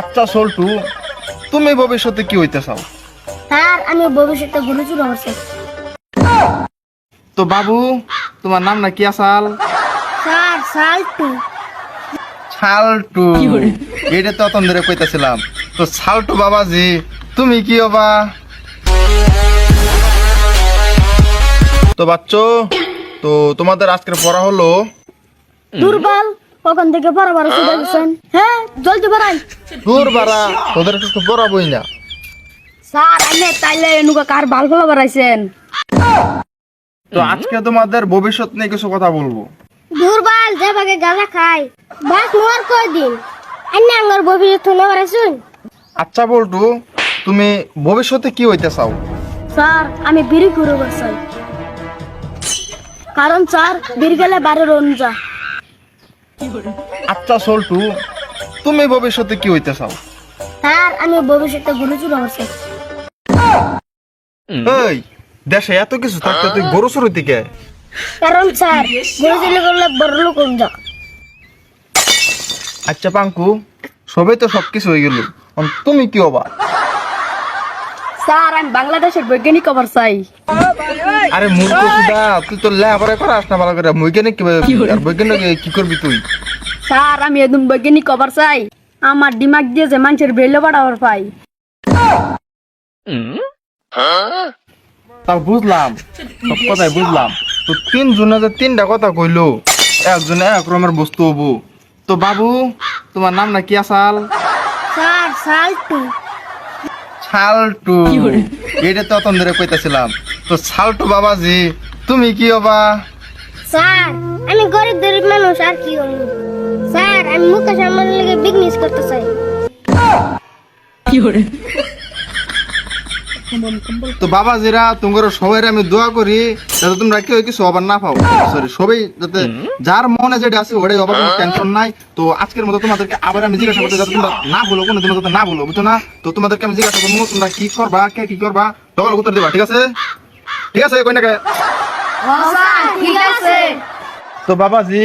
আচ্ছা সল্টু তুমি ভবিষ্যতে কি হইতে চাও? স্যার আমি ভবিষ্যতে গরু চুরি করছি তো বাবু তোমার নাম না কি আসাল? স্যার সাল্টু। ছালটু এটা তো অতন ধরে কইতাছিলাম। তো ছালটু বাবাজি তুমি কি হবা? তো বাচ্চ তো তোমাদের আজকের পড়া হলো? দুর্বল। কখন থেকে হ্যাঁ জলদি বাড়াই দূর বাড়া তোদের পড়াবই না। স্যার আমি তাইলে এনুকা কার ভালো ভালো বাড়াইছেন তো আজকে তোমাদের ভবিষ্যৎ নিয়ে কিছু কথা বলব। দুর্বল যে ভাগে গাঁজা খাই বাস দিন আন্না আমার ভবিষ্যৎ শুনে বাড়াইছুন আচ্ছা বল্টু তুমি ভবিষ্যতে কি হইতে চাও? স্যার আমি বিড়ি করে বসাই কারণ স্যার বিড়ি গেলে বাড়ির রঞ্জা আচ্ছা সল্টু তুমি ভবিষ্যতে কি হইতে চাও? স্যার আমি ভবিষ্যতে গরু চুরি করছি এই দেশে এত কিছু থাকতে তুই গরু চুরি থেকে কারণ স্যার গরু চুরি করলে বড় লোক রঞ্জা আচ্ছা পাঙ্কু সবই তো সবকিছু হয়ে গেল। তুমি কি হবা? স্যার আমি বাংলাদেশের বৈজ্ঞানিক খবর চাই। আরে মূর্খ সুদা তুই তো লেখাপড়া করাস না ভালো করে। বৈজ্ঞানিক কি আর বৈজ্ঞানিক কি করবি তুই? স্যার আমি একদম বৈজ্ঞানিক খবর চাই। আমার দিমাগ দিয়ে যে মানুষের বেলে বাড়াবার পাই। তা বুঝলাম সব কথাই বুঝলাম। তো তিনজনে যে তিনটা কথা কইলো একজনে এক রকমের বস্তু হব। তো বাবু তোমার নাম না কি আসাল? স্যার সাল্টু। ছালটু। এটা তো অতন ধরে কইতাছিলাম। তো ছালটু বাবাজি তুমি কি হবা? স্যার আমি গরিব গরিব মানুষ আর কি হব? স্যার আমি মুকেশ আম্বানির লেগে বিজনেস করতে চাই। তো বাবাজিরা তোমার সবাই আমি দোয়া করি যাতে তোমরা কেউ কিছু অবার না পাও। সরি সবাই যাতে যার মনে যেটা আছে ওটাই অবার টেনশন নাই। তো আজকের মতো তোমাদেরকে আবার আমি জিজ্ঞাসা করতে যাতে তোমরা না বলো কোনো দিন যাতে না বলো বুঝছ না? তো তোমাদেরকে আমি জিজ্ঞাসা করব তোমরা কি করবা কে কি করবা? তখন উত্তর দেবা ঠিক আছে? ঠিক আছে কই না কে? ঠিক আছে। তো বাবাজি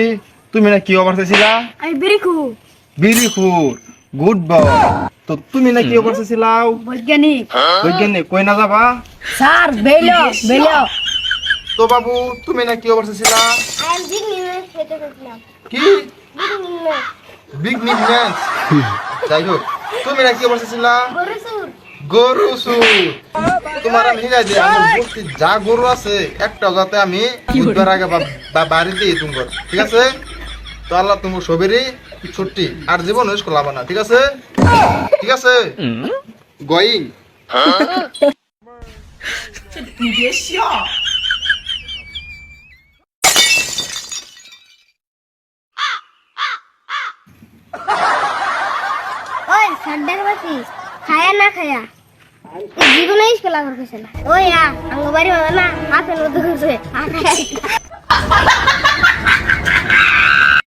তুমি না কি অবার চাইছিলা আমি বিরিখু বিড়ি খুর গুড বয় তো তুমি না কি অবার চাইছিলাও বৈজ্ঞানিক বৈজ্ঞানিক কই না যাবা? স্যার বেলো বেলো। তো বাবু তুমি না কি অবার চাইছিলা আমি বিজনেস খেতে করছিলাম কি? বিগ নিক যাই হোক তুমি না কি বলতেছিলা গরু সুর। তোমার আমি হিগাই দিই আমার বস্তি যা গরু আছে একটা যাতে আমি বুধবার আগে বা- বা- বাড়ি দিই তোমার ঠিক আছে? তো আল্লাহ তুমি সবেরই ছুটি আর জীবন হইস লাভ না ঠিক আছে? ঠিক আছে? গোয়িং ওই সাড্ডার বাসি খায়া না খায়া? জীবনে স্কুল আগর কইছে না। ওই আ আঙ্গ বাড়ি হবে না হাতে হচ্ছে